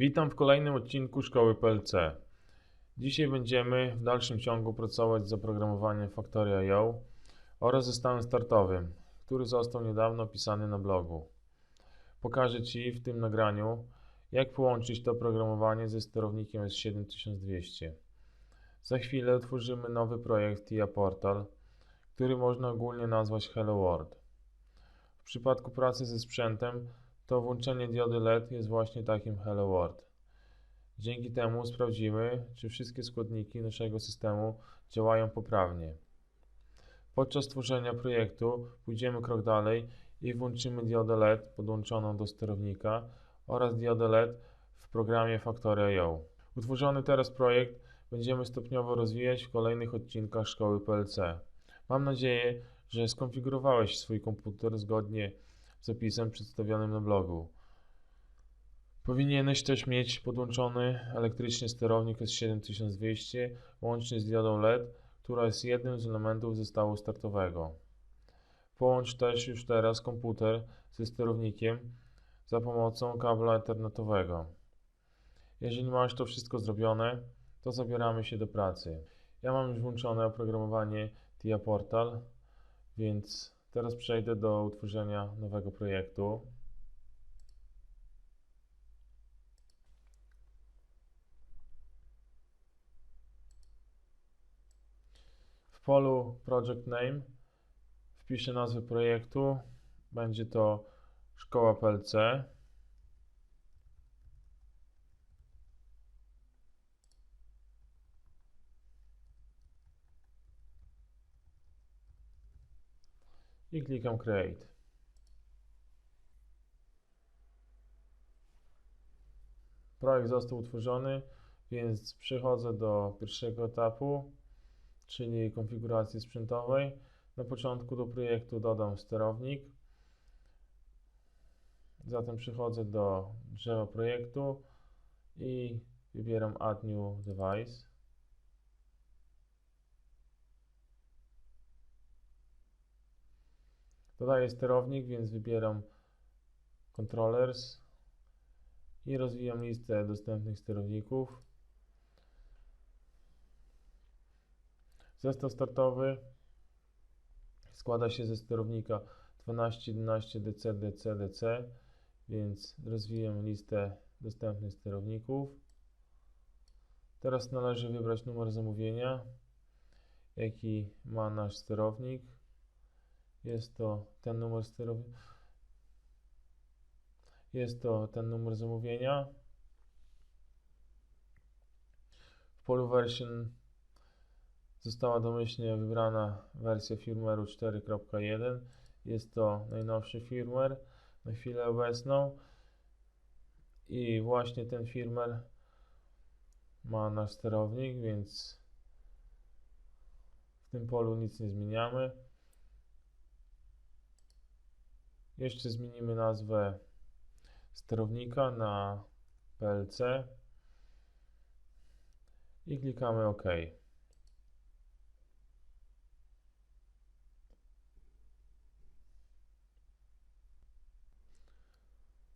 Witam w kolejnym odcinku Szkoły PLC. Dzisiaj będziemy w dalszym ciągu pracować z oprogramowaniem Factorio oraz zestawem startowym, który został niedawno opisany na blogu. Pokażę Ci w tym nagraniu, jak połączyć to oprogramowanie ze sterownikiem S7200. Za chwilę otworzymy nowy projekt TIA Portal, który można ogólnie nazwać Hello World. W przypadku pracy ze sprzętem to włączenie diody LED jest właśnie takim Hello World. Dzięki temu sprawdzimy, czy wszystkie składniki naszego systemu działają poprawnie. Podczas tworzenia projektu pójdziemy krok dalej i włączymy diodę LED podłączoną do sterownika oraz diodę LED w programie Factorio. Utworzony teraz projekt będziemy stopniowo rozwijać w kolejnych odcinkach Szkoły PLC. Mam nadzieję, że skonfigurowałeś swój komputer zgodnie z opisem przedstawionym na blogu. Powinieneś też mieć podłączony elektrycznie sterownik S7200 łącznie z diodą LED, która jest jednym z elementów zestawu startowego. Połącz też już teraz komputer ze sterownikiem za pomocą kabla ethernetowego. Jeżeli masz to wszystko zrobione, to zabieramy się do pracy. Ja mam już włączone oprogramowanie TIA Portal, więc teraz przejdę do utworzenia nowego projektu. W polu Project Name wpiszę nazwę projektu. Będzie to Szkoła PLC. I klikam Create. Projekt został utworzony, więc przechodzę do pierwszego etapu, czyli konfiguracji sprzętowej. Na początku do projektu dodam sterownik. Zatem przechodzę do drzewa projektu i wybieram Add New Device. Dodaję sterownik, więc wybieram Controllers i rozwijam listę dostępnych sterowników. Zestaw startowy składa się ze sterownika 12, 11 DC, DC, DC, więc rozwijam listę dostępnych sterowników. Teraz należy wybrać numer zamówienia, jaki ma nasz sterownik. Jest to ten numer sterownika. Jest to ten numer zamówienia. W polu version została domyślnie wybrana wersja firmware'u 4.1. Jest to najnowszy firmware na chwilę obecną i właśnie ten firmware ma nasz sterownik, więc w tym polu nic nie zmieniamy. Jeszcze zmienimy nazwę sterownika na PLC i klikamy OK.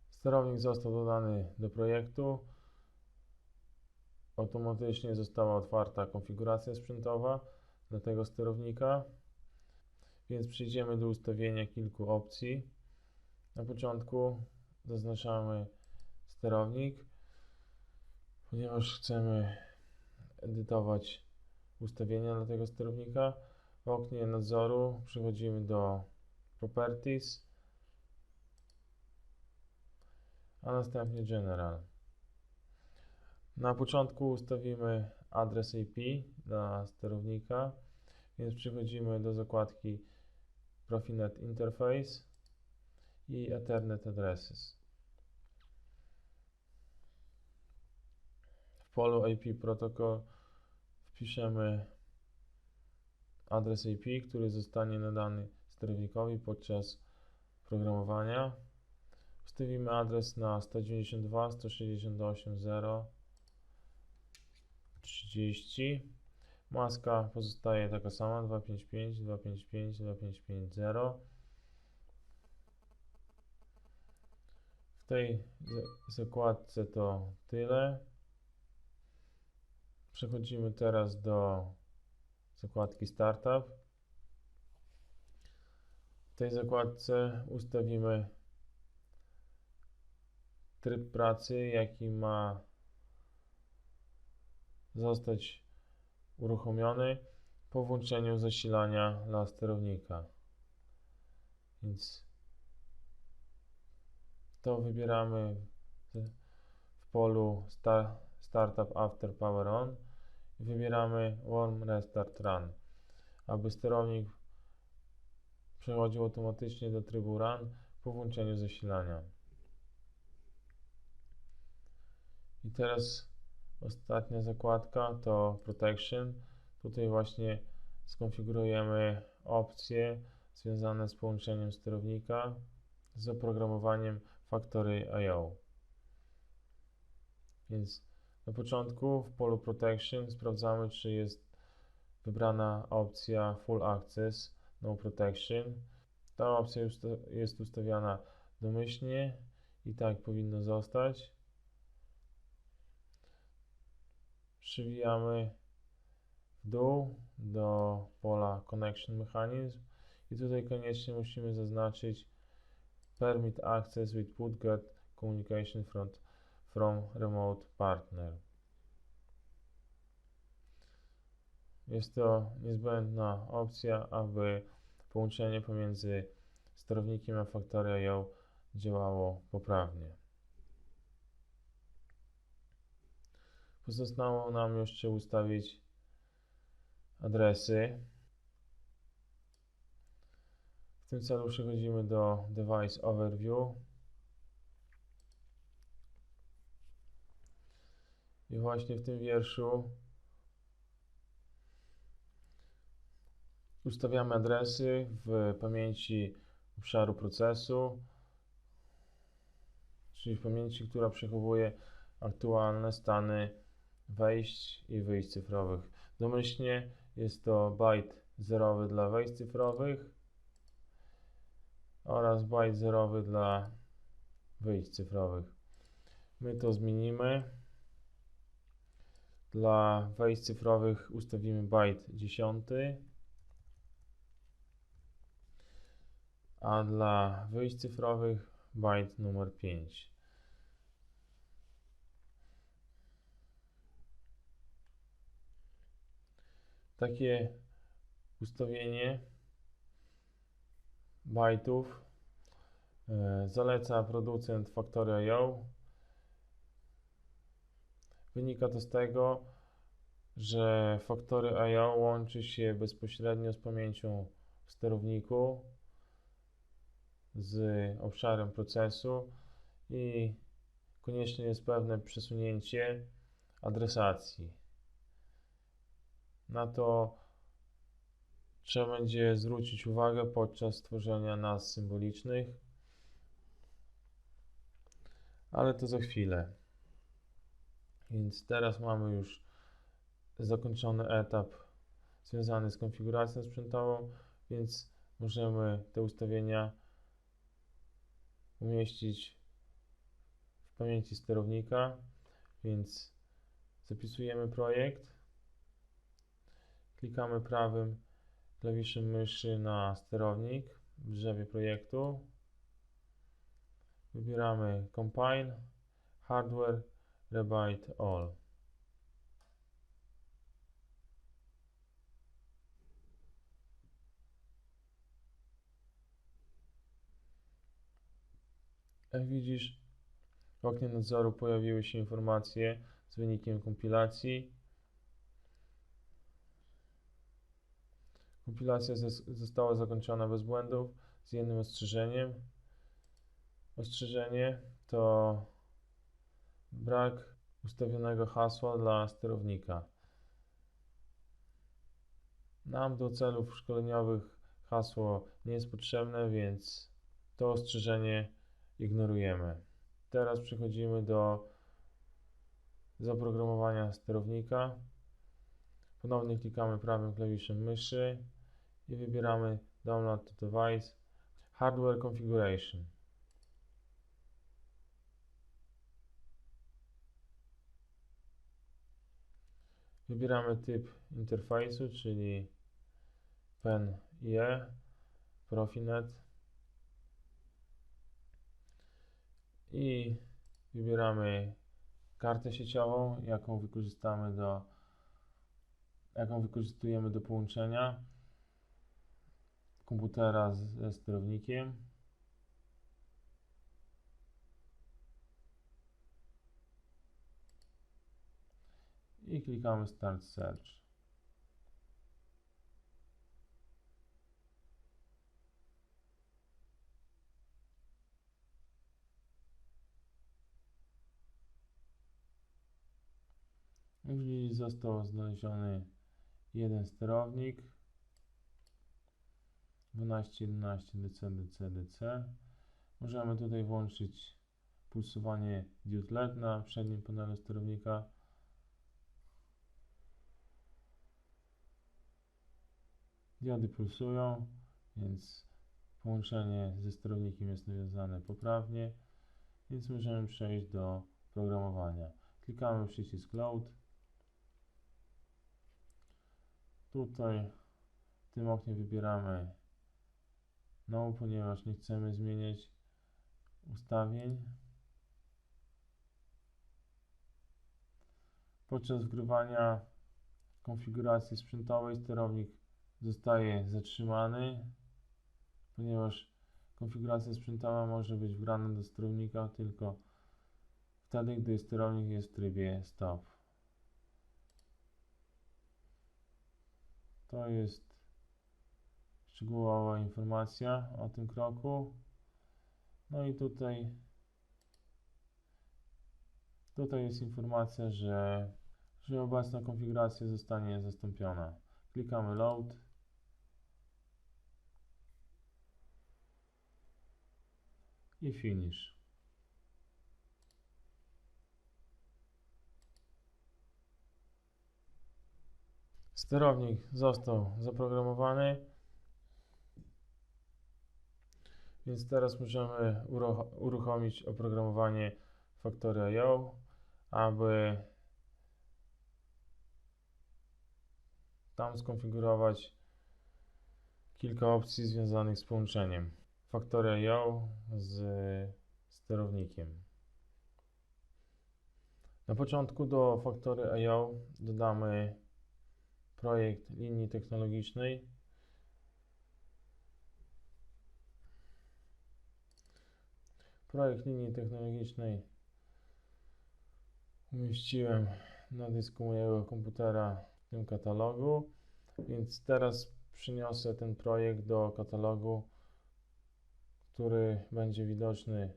Sterownik został dodany do projektu. Automatycznie została otwarta konfiguracja sprzętowa dla tego sterownika. Więc przejdziemy do ustawienia kilku opcji. Na początku zaznaczamy sterownik, ponieważ chcemy edytować ustawienia dla tego sterownika. W oknie nadzoru przechodzimy do Properties, a następnie General. Na początku ustawimy adres IP dla sterownika, więc przechodzimy do zakładki Profinet Interface i Ethernet Addresses. W polu IP Protocol wpiszemy adres IP, który zostanie nadany sterownikowi podczas programowania. Wstawimy adres na 192.168.0.30. Maska pozostaje taka sama 255, 255, 2550. W tej za- zakładce to tyle. Przechodzimy teraz do zakładki Startup. W tej zakładce ustawimy tryb pracy, jaki ma zostać uruchomiony po włączeniu zasilania dla sterownika. Więc to wybieramy w- polu sta- Startup After Power On i wybieramy Warm Restart Run, aby sterownik przechodził automatycznie do trybu Run po włączeniu zasilania. I teraz ostatnia zakładka to Protection. Tutaj właśnie skonfigurujemy opcje związane z połączeniem sterownika z oprogramowaniem Factory IO. Więc na początku w polu Protection sprawdzamy, czy jest wybrana opcja Full Access No Protection. Ta opcja już jest ustawiana domyślnie i tak powinno zostać. Przywijamy w dół do pola Connection Mechanism i tutaj koniecznie musimy zaznaczyć Permit Access with PutGet Communication from, from Remote Partner. Jest to niezbędna opcja, aby połączenie pomiędzy sterownikiem a Factory.io działało poprawnie. Pozostało nam jeszcze ustawić adresy. W tym celu przechodzimy do Device Overview. I właśnie w tym wierszu ustawiamy adresy w pamięci obszaru procesu, czyli w pamięci, która przechowuje aktualne stany wejść i wyjść cyfrowych. Domyślnie jest to byte zerowy dla wejść cyfrowych oraz byte zerowy dla wyjść cyfrowych. My to zmienimy. Dla wejść cyfrowych ustawimy byte 10, a dla wyjść cyfrowych byte numer 5. Takie ustawienie bajtów e, zaleca producent Factory.io. Wynika to z tego, że Factory.io łączy się bezpośrednio z pamięcią w sterowniku, z obszarem procesu i konieczne jest pewne przesunięcie adresacji. Na to trzeba będzie zwrócić uwagę podczas tworzenia nazw symbolicznych, ale to za chwilę. Więc teraz mamy już zakończony etap związany z konfiguracją sprzętową, więc możemy te ustawienia umieścić w pamięci sterownika, więc zapisujemy projekt, klikamy prawym klawiszem myszy na sterownik w drzewie projektu, wybieramy Compile, Hardware, Rebyte All. Jak widzisz, w oknie nadzoru pojawiły się informacje z wynikiem kompilacji. Kompilacja została zakończona bez błędów z jednym ostrzeżeniem. Ostrzeżenie to brak ustawionego hasła dla sterownika. Nam do celów szkoleniowych hasło nie jest potrzebne, więc to ostrzeżenie ignorujemy. Teraz przechodzimy do zaprogramowania sterownika. Ponownie klikamy prawym klawiszem myszy i wybieramy Download to Device Hardware Configuration. Wybieramy typ interfejsu, czyli PEN-IE, Profinet i wybieramy kartę sieciową, jaką wykorzystamy do jaką wykorzystujemy do połączenia komputera z- ze sterownikiem. I klikamy Start Search. Widzicie, został znaleziony jeden sterownik 1211 DC DC DC. Możemy tutaj włączyć pulsowanie diod LED na przednim panelu sterownika. Diody pulsują, więc połączenie ze sterownikiem jest nawiązane poprawnie, więc możemy przejść do programowania. Klikamy przycisk Load. Tutaj w tym oknie wybieramy No, ponieważ nie chcemy zmieniać ustawień. Podczas wgrywania konfiguracji sprzętowej sterownik zostaje zatrzymany, ponieważ konfiguracja sprzętowa może być wgrana do sterownika tylko wtedy, gdy sterownik jest w trybie stop. To jest szczegółowa informacja o tym kroku. No i tutaj tutaj jest informacja, że, że obecna konfiguracja zostanie zastąpiona. Klikamy load. I finish. Sterownik został zaprogramowany. Więc teraz możemy uruch- uruchomić oprogramowanie Factory.io, aby tam skonfigurować kilka opcji związanych z połączeniem Factory.io z sterownikiem. Na początku do Factory.io dodamy projekt linii technologicznej Projekt linii technologicznej umieściłem na dysku mojego komputera w tym katalogu, więc teraz przyniosę ten projekt do katalogu, który będzie widoczny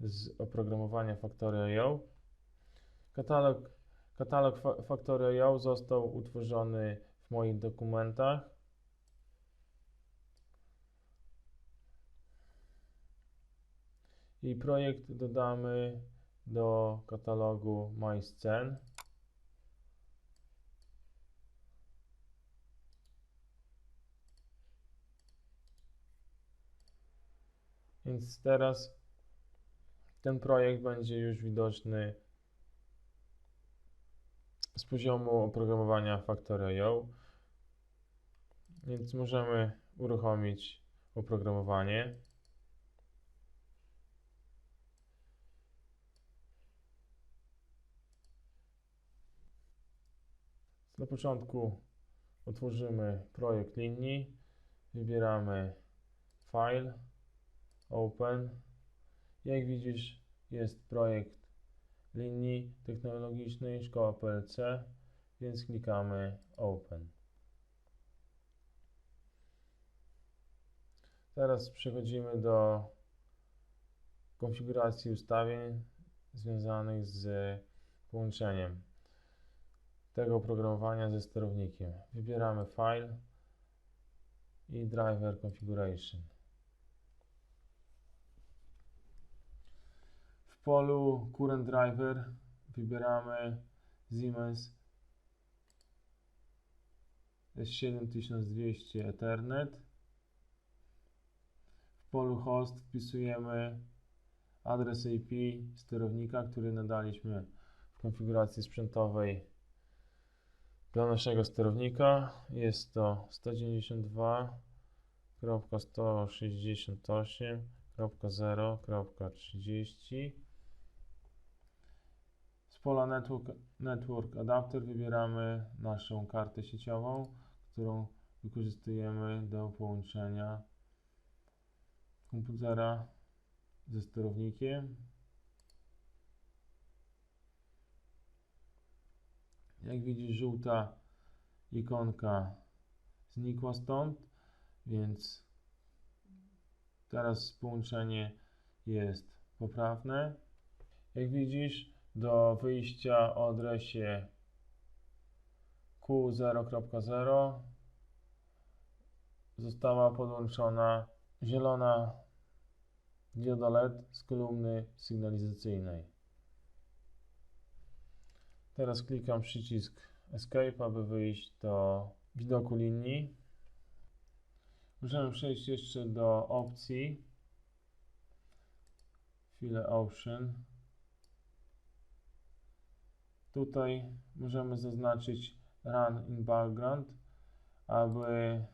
z oprogramowania Factory.io. Katalog, katalog Fa- Factory.io został utworzony w moich dokumentach. I projekt dodamy do katalogu MyScen. Więc teraz ten projekt będzie już widoczny z poziomu oprogramowania Factory.io. Więc możemy uruchomić oprogramowanie. Na początku otworzymy projekt linii, wybieramy File, Open. Jak widzisz jest projekt linii technologicznej Szkoła PLC, więc klikamy Open. Teraz przechodzimy do konfiguracji ustawień związanych z połączeniem tego oprogramowania ze sterownikiem. Wybieramy File i Driver Configuration. W polu Current Driver wybieramy Siemens S7200 Ethernet. W polu Host wpisujemy adres IP sterownika, który nadaliśmy w konfiguracji sprzętowej dla naszego sterownika. Jest to 192.168.0.30. Z pola Network, Network Adapter wybieramy naszą kartę sieciową, którą wykorzystujemy do połączenia komputera ze sterownikiem. Jak widzisz, żółta ikonka znikła stąd, więc teraz połączenie jest poprawne. Jak widzisz, do wyjścia o adresie Q0.0 została podłączona zielona dioda LED z kolumny sygnalizacyjnej. Teraz klikam przycisk Escape, aby wyjść do widoku linii. Możemy przejść jeszcze do opcji File Option. Tutaj możemy zaznaczyć Run in Background, aby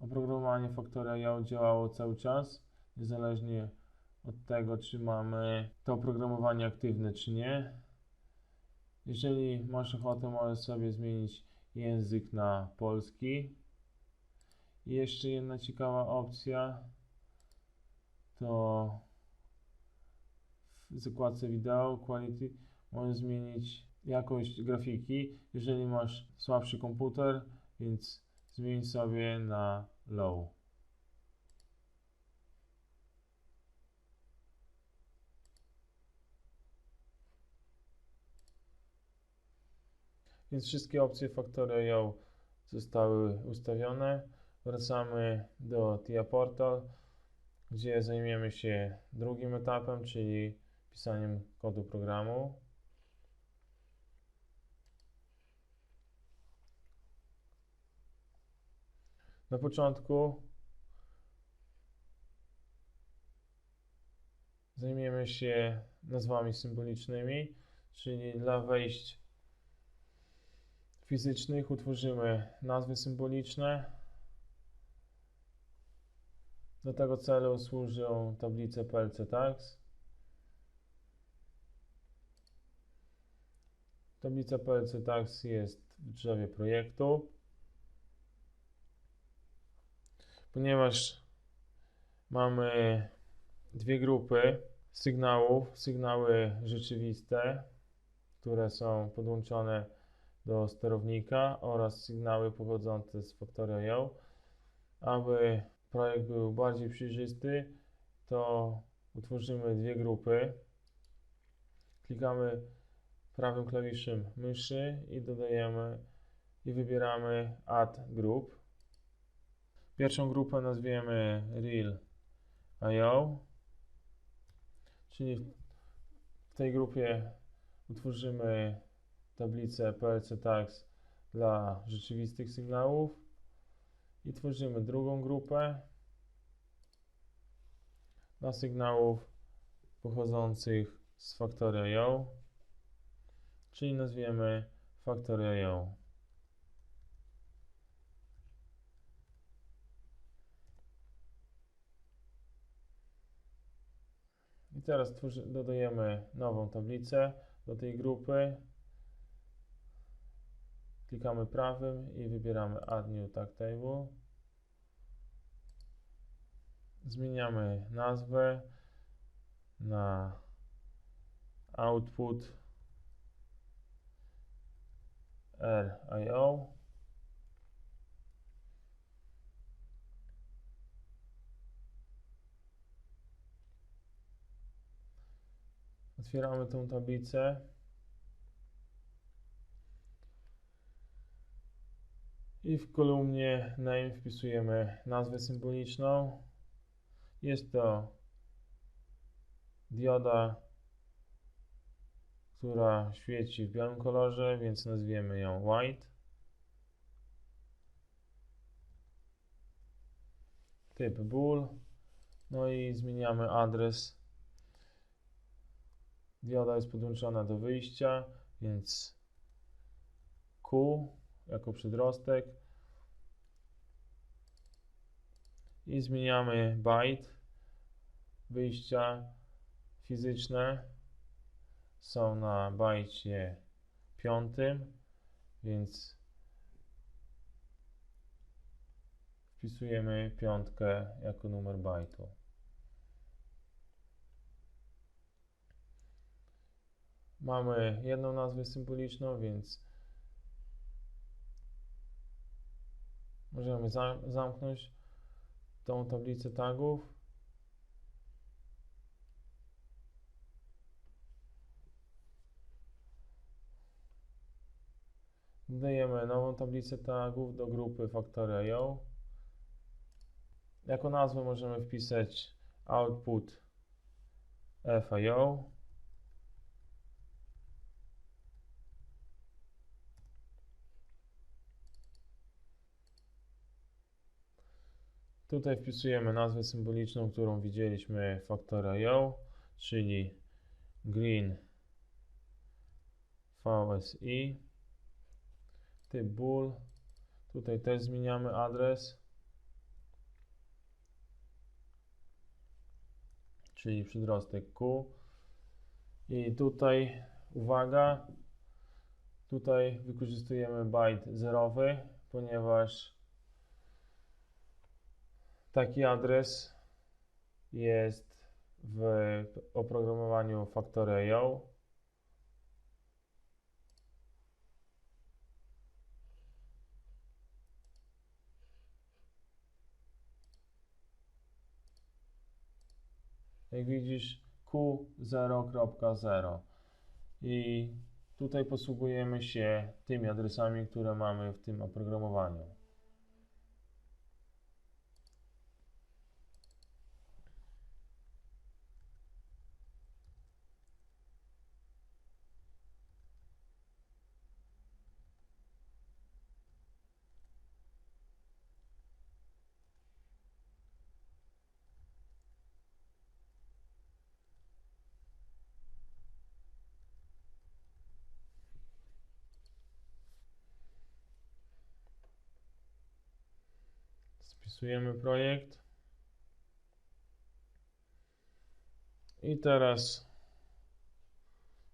oprogramowanie Factorio działało cały czas, niezależnie od tego, czy mamy to oprogramowanie aktywne, czy nie. Jeżeli masz ochotę, możesz sobie zmienić język na polski. I jeszcze jedna ciekawa opcja to w zakładce wideo quality możesz zmienić jakość grafiki, jeżeli masz słabszy komputer, więc zmień sobie na low. Więc wszystkie opcje Factorio zostały ustawione. Wracamy do TIA Portal, gdzie zajmiemy się drugim etapem, czyli pisaniem kodu programu. Na początku zajmiemy się nazwami symbolicznymi, czyli dla wejść fizycznych utworzymy nazwy symboliczne. Do tego celu służą tablice PLC Tags. Tablica PLC Tags jest w drzewie projektu. Ponieważ mamy dwie grupy sygnałów, sygnały rzeczywiste, które są podłączone do sterownika oraz sygnały pochodzące z Factorio. Aby projekt był bardziej przejrzysty, to utworzymy dwie grupy. Klikamy prawym klawiszem myszy i dodajemy i wybieramy Add Group. Pierwszą grupę nazwiemy Real.io, czyli w tej grupie utworzymy tablicę PLC Tags dla rzeczywistych sygnałów i tworzymy drugą grupę dla sygnałów pochodzących z Factorio, czyli nazwiemy Factorio. I teraz dodajemy nową tablicę do tej grupy. Klikamy prawym i wybieramy Add New Tag Table. Zmieniamy nazwę na Output RIO. Otwieramy tą tablicę. I w kolumnie name wpisujemy nazwę symboliczną. Jest to dioda, która świeci w białym kolorze, więc nazwiemy ją white. Typ bool. No i zmieniamy adres. Dioda jest podłączona do wyjścia, więc Q jako przedrostek i zmieniamy byte wyjścia fizyczne są na bajcie piątym, więc wpisujemy piątkę jako numer bajtu. Mamy jedną nazwę symboliczną, więc możemy zamknąć tą tablicę tagów. Dodajemy nową tablicę tagów do grupy Factory.io. Jako nazwę możemy wpisać output FIO. Tutaj wpisujemy nazwę symboliczną, którą widzieliśmy w Factory.io, czyli green VSI typ bool. Tutaj też zmieniamy adres. Czyli przedrostek Q. I tutaj uwaga, tutaj wykorzystujemy byte zerowy, ponieważ taki adres jest w oprogramowaniu Factory.io jak widzisz Q0.0 i tutaj posługujemy się tymi adresami, które mamy w tym oprogramowaniu. Wpisujemy projekt. I teraz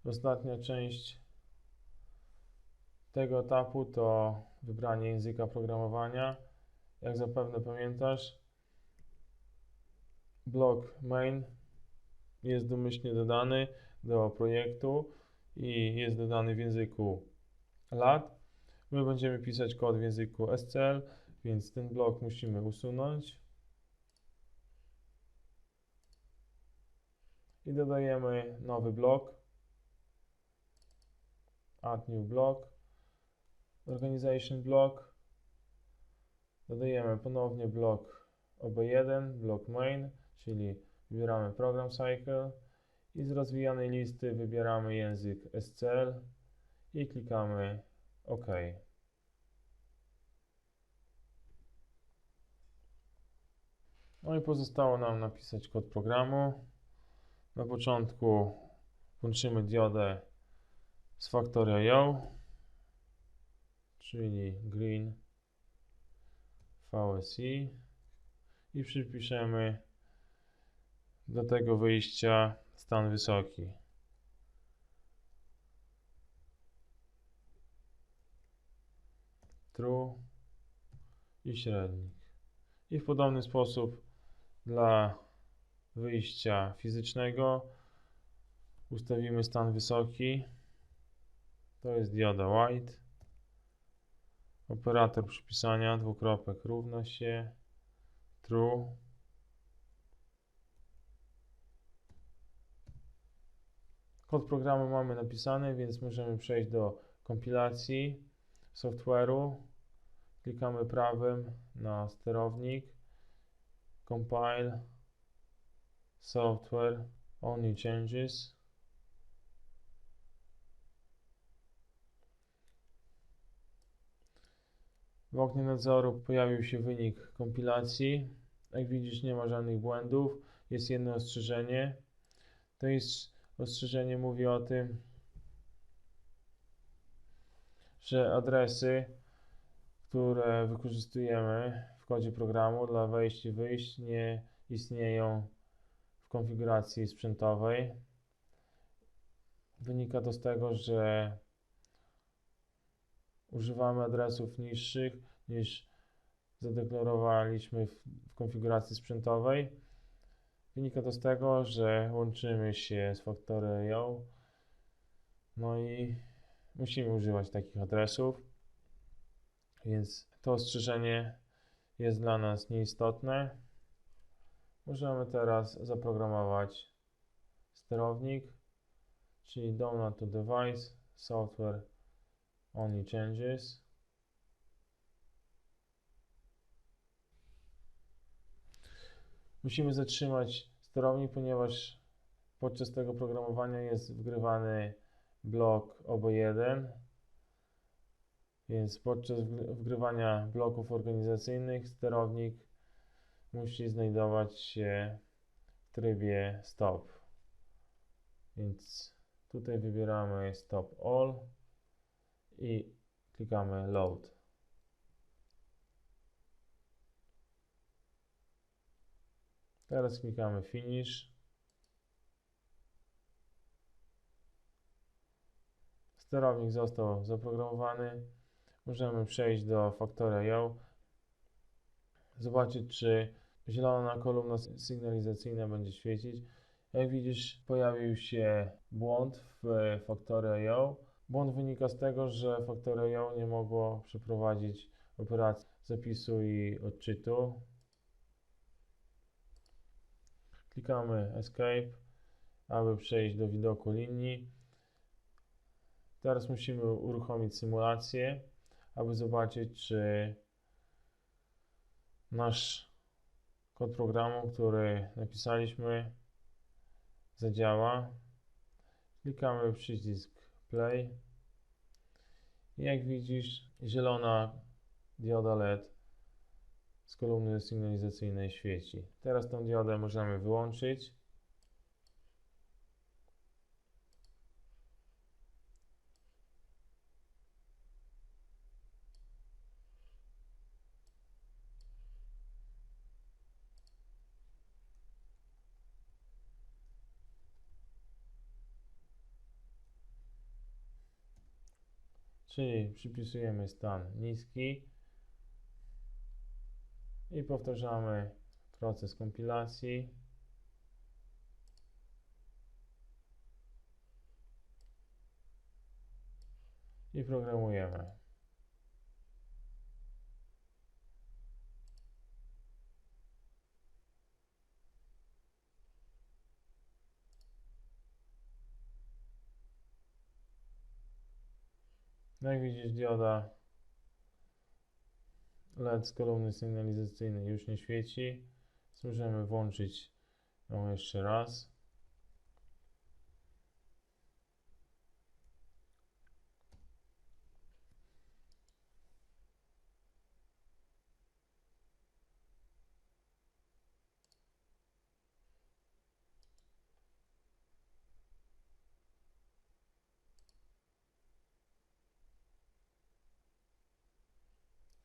ostatnia część tego etapu to wybranie języka programowania. Jak zapewne pamiętasz, blok main jest domyślnie dodany do projektu i jest dodany w języku lat. My będziemy pisać kod w języku SCL więc ten blok musimy usunąć. I dodajemy nowy blok. Add new block. Organization block. Dodajemy ponownie blok OB1, blok main, czyli wybieramy program cycle i z rozwijanej listy wybieramy język SCL i klikamy OK. No i pozostało nam napisać kod programu. Na początku włączymy diodę z Factory.io, czyli green VSI i przypiszemy do tego wyjścia stan wysoki. True i średnik. I w podobny sposób dla wyjścia fizycznego ustawimy stan wysoki. To jest dioda white. Operator przypisania dwukropek równa się true. Kod programu mamy napisany, więc możemy przejść do kompilacji software'u. Klikamy prawym na sterownik compile software only changes W oknie nadzoru pojawił się wynik kompilacji. Jak widzisz nie ma żadnych błędów. Jest jedno ostrzeżenie. To jest ostrzeżenie mówi o tym, że adresy, które wykorzystujemy w kodzie programu dla wejść i wyjść nie istnieją w konfiguracji sprzętowej. Wynika to z tego, że używamy adresów niższych niż zadeklarowaliśmy w, konfiguracji sprzętowej. Wynika to z tego, że łączymy się z Factorio, no i musimy używać takich adresów, więc to ostrzeżenie jest dla nas nieistotne. Możemy teraz zaprogramować sterownik, czyli download to device, software only changes. Musimy zatrzymać sterownik, ponieważ podczas tego programowania jest wgrywany blok OB1, więc podczas wgrywania bloków organizacyjnych sterownik musi znajdować się w trybie stop. Więc tutaj wybieramy stop all i klikamy load. Teraz klikamy finish. Sterownik został zaprogramowany. Możemy przejść do Factorio. Zobaczyć, czy zielona kolumna sygnalizacyjna będzie świecić. Jak widzisz, pojawił się błąd w Factorio. Błąd wynika z tego, że Factorio nie mogło przeprowadzić operacji zapisu i odczytu. Klikamy Escape, aby przejść do widoku linii. Teraz musimy uruchomić symulację, aby zobaczyć, czy nasz kod programu, który napisaliśmy, zadziała. Klikamy przycisk Play. I jak widzisz, zielona dioda LED z kolumny sygnalizacyjnej świeci. Teraz tą diodę możemy wyłączyć. Czyli przypisujemy stan niski i powtarzamy proces kompilacji. I programujemy. No jak widzisz dioda LED z kolumny sygnalizacyjnej już nie świeci. Możemy włączyć ją jeszcze raz.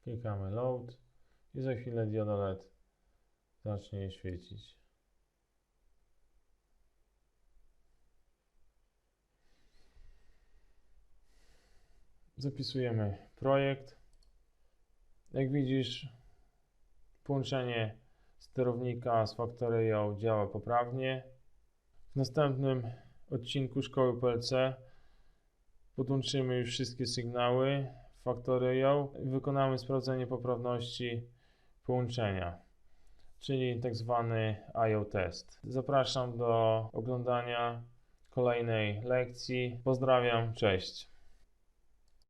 Klikamy load i za chwilę dioda LED zacznie świecić. Zapisujemy projekt. Jak widzisz, połączenie sterownika z Factorio działa poprawnie. W następnym odcinku szkoły PLC podłączymy już wszystkie sygnały Factorio i wykonamy sprawdzenie poprawności połączenia, czyli tak zwany IO test. Zapraszam do oglądania kolejnej lekcji. Pozdrawiam, cześć.